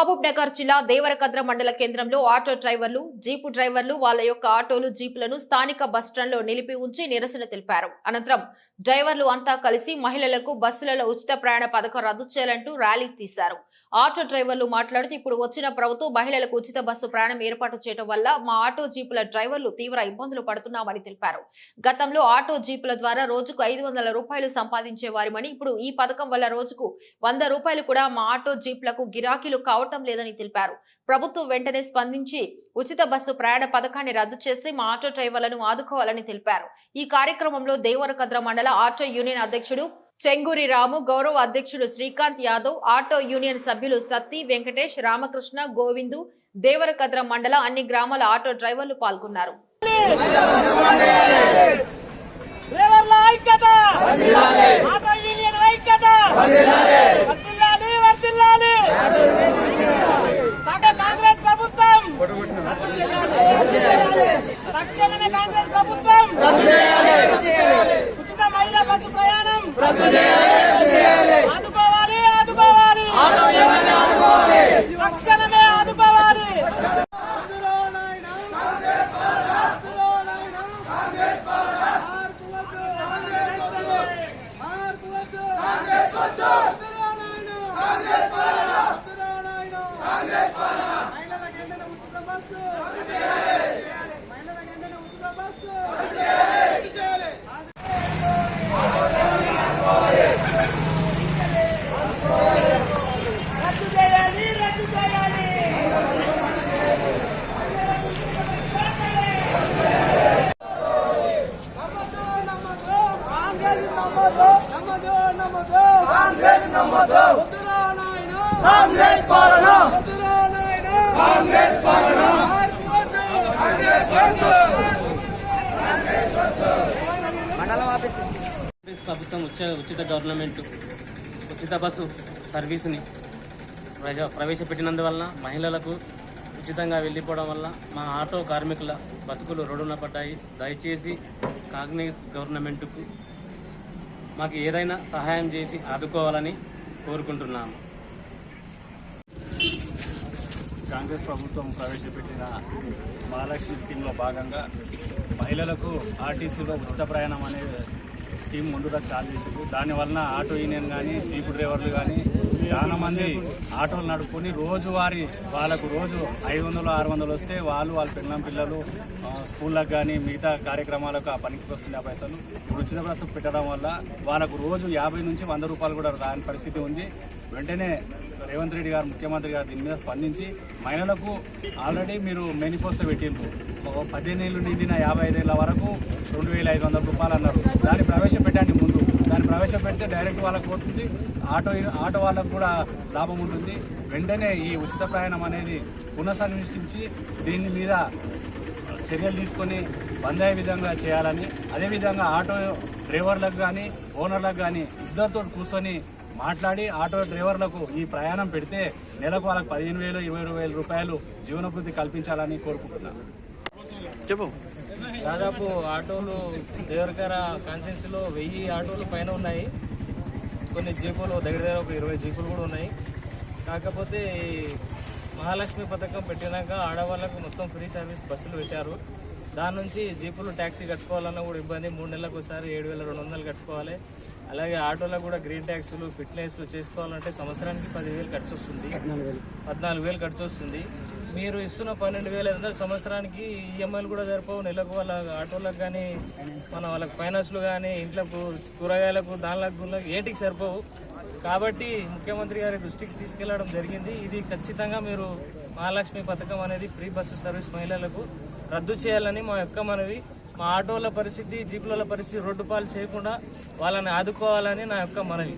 మహబూబ్ నగర్ జిల్లా దేవరకద్ర మండల కేంద్రంలో ఆటో డ్రైవర్లు జీపు డ్రైవర్లు వాళ్ళ యొక్క ఆటోలు జీపులను స్థానిక బస్టాండ్లో నిలిపి ఉంచి నిరసన తెలిపారు. అనంతరం డ్రైవర్లు అంతా కలిసి మహిళలకు బస్సులలో ఉచిత ప్రయాణ పథకం రద్దు చేయాలంటూ ర్యాలీ తీశారు. ఆటో డ్రైవర్లు మాట్లాడుతూ ఇప్పుడు వచ్చిన ప్రభుత్వం మహిళలకు ఉచిత బస్సు ప్రయాణం ఏర్పాటు చేయడం వల్ల మా ఆటో జీపుల డ్రైవర్లు తీవ్ర ఇబ్బందులు పడుతున్నామని తెలిపారు. గతంలో ఆటో జీపుల ద్వారా రోజుకు ఐదు వందల రూపాయలు సంపాదించేవారమని ఇప్పుడు ఈ పథకం వల్ల రోజుకు వంద రూపాయలు కూడా మా ఆటో జీపులకు గిరాకీలు కావడం రావటం లేదని తెలిపారు. ప్రభుత్వం వెంటనే స్పందించి ఉచిత బస్సు ప్రయాణ పథకాన్ని రద్దు చేసి మా ఆటో డ్రైవర్లను ఆదుకోవాలని తెలిపారు. ఈ కార్యక్రమంలో దేవరకద్ర మండల ఆటో యూనియన్ అధ్యక్షుడు చెంగూరి రాము గౌరవ అధ్యక్షుడు శ్రీకాంత్ యాదవ్ ఆటో యూనియన్ సభ్యులు సత్తి వెంకటేష్ రామకృష్ణ గోవిందు దేవరకద్ర మండల అన్ని గ్రామాల ఆటో డ్రైవర్లు పాల్గొన్నారు. ఐక్యత ఆటో యూనియన్ ఐక్యత వర్ధిల్లాలి వర్ధిల్లాలి కాక కాంగ్రెస్ ప్రభుత్వం తక్షణమే కాంగ్రెస్ ప్రభుత్వం ఉచిత మహిళా బస్సు ప్రయాణం ఆదుకోవాలి ఆదుకోవాలి. తక్షణమే ఆదుకోవాలి. రద్దు చేయాలి రద్దు చేయాలి కాంగ్రెస్ నమ్మదు నమ్మదు కాంగ్రెస్ నమ్మదు కాంగ్రెస్ పాలన. కాంగ్రెస్ పాలన. కాంగ్రెస్ ఆంధ్రప్రదేశ్ ప్రభుత్వం ఉచిత ఉచిత గవర్నమెంట్ ఉచిత బస్సు సర్వీసుని ప్రజ ప్రవేశపెట్టినందువలన మహిళలకు ఉచితంగా వెళ్ళిపోవడం వల్ల మా ఆటో కార్మికుల బతుకులు రోడ్డున పడ్డాయి. దయచేసి కాగ్నిస్ గవర్నమెంట్కు మాకు ఏదైనా సహాయం చేసి ఆదుకోవాలని కోరుకుంటున్నాము. కాంగ్రెస్ ప్రభుత్వం ప్రవేశపెట్టిన మహాలక్ష్మి స్కీమ్లో భాగంగా మహిళలకు ఆర్టీసీలో ఉచిత ప్రయాణం అనే స్కీమ్ ముందుగా చాలు చేసింది. దానివలన ఆటో యూనియన్ కానీ జీపు డ్రైవర్లు కానీ చాలా మంది ఆటోలు నడుపుకొని రోజువారీ వాళ్ళకు రోజు ఐదు వందలు ఆరు వందలు వస్తే వాళ్ళు వాళ్ళ పిల్లల పిల్లలు స్కూళ్ళకు కానీ మిగతా కార్యక్రమాలకు ఆ పనికి వస్తున్న పైసలు. ఇప్పుడు ఉచిత బస్సు పెట్టడం వల్ల వాళ్ళకు రోజు యాభై నుంచి వంద రూపాయలు కూడా రాని పరిస్థితి ఉంది. వెంటనే రేవంత్ రెడ్డి గారు ముఖ్యమంత్రి గారు దీని మీద స్పందించి మహిళలకు ఆల్రెడీ మీరు మేనిఫెస్టో పెట్టిండ్రు. పదిహేను ఏళ్ళు నిండిన యాభై ఐదేళ్ళ వరకు రెండు వేల ఐదు వందల రూపాయలు అన్నారు. దాన్ని ప్రవేశపెట్టండి ముందు. దాన్ని ప్రవేశపెడితే డైరెక్ట్ వాళ్ళకు పోతుంది ఆటో ఆటో వాళ్ళకు కూడా లాభం ఉంటుంది. వెంటనే ఈ ఉచిత ప్రయాణం అనేది పునఃసంరక్షించి దీని మీద చర్యలు తీసుకొని బంద్ అయ్యే విధంగా చేయాలని అదేవిధంగా ఆటో డ్రైవర్లకు కానీ ఓనర్లకు కానీ ఇద్దరితో కూర్చొని మాట్లాడి ఆటో డ్రైవర్లకు ఈ ప్రయాణం పెడితే నెలకు వాళ్ళకి పదిహేను వేలు ఇరవై వేల రూపాయలు జీవనోభివృద్ధి కల్పించాలని కోరుకుంటున్నాను. చెప్పు. దాదాపు ఆటోలు దేవరకర కాన్స్టిట్యున్సీలో వెయ్యి ఆటోలు పైన ఉన్నాయి. కొన్ని జీపులు దగ్గర దగ్గర ఒక ఇరవై జీపులు కూడా ఉన్నాయి. కాకపోతే ఈ మహాలక్ష్మి పథకం పెట్టినాక ఆడవాళ్ళకు మొత్తం ఫ్రీ సర్వీస్ బస్సులు పెట్టారు. దాని నుంచి జీపులు ట్యాక్సీ కట్టుకోవాలన్నా కూడా ఇబ్బంది. మూడు నెలలకు ఒకసారి ఏడు వేల రెండు వందలు కట్టుకోవాలి. అలాగే ఆటోలో కూడా గ్రీన్ ట్యాక్సీలు ఫిట్నెస్లు చేసుకోవాలంటే సంవత్సరానికి పదివేలు ఖర్చు వస్తుంది పద్నాలుగు వేలు ఖర్చు వస్తుంది మీరు ఇస్తున్న పన్నెండు వేలు ఐదు సంవత్సరానికి ఈఎంఐలు కూడా సరిపోవు. నెలకు వాళ్ళ ఆటోలకు కానీ మన వాళ్ళకి ఫైనాన్స్లు కానీ ఇంట్లో కూరగాయలకు దానిలకు గుళ్ళకు ఏటికి సరిపోవు. కాబట్టి ముఖ్యమంత్రి గారి దృష్టికి తీసుకెళ్ళడం జరిగింది. ఇది ఖచ్చితంగా మీరు మహాలక్ష్మి పథకం అనేది ఫ్రీ బస్సు సర్వీస్ మహిళలకు రద్దు చేయాలని మా యొక్క మనవి. మా ఆటోల పరిస్థితి జీపుల పరిస్థితి రోడ్డు పాలు చేయకుండా వాళ్ళని ఆదుకోవాలని నా యొక్క మనవి.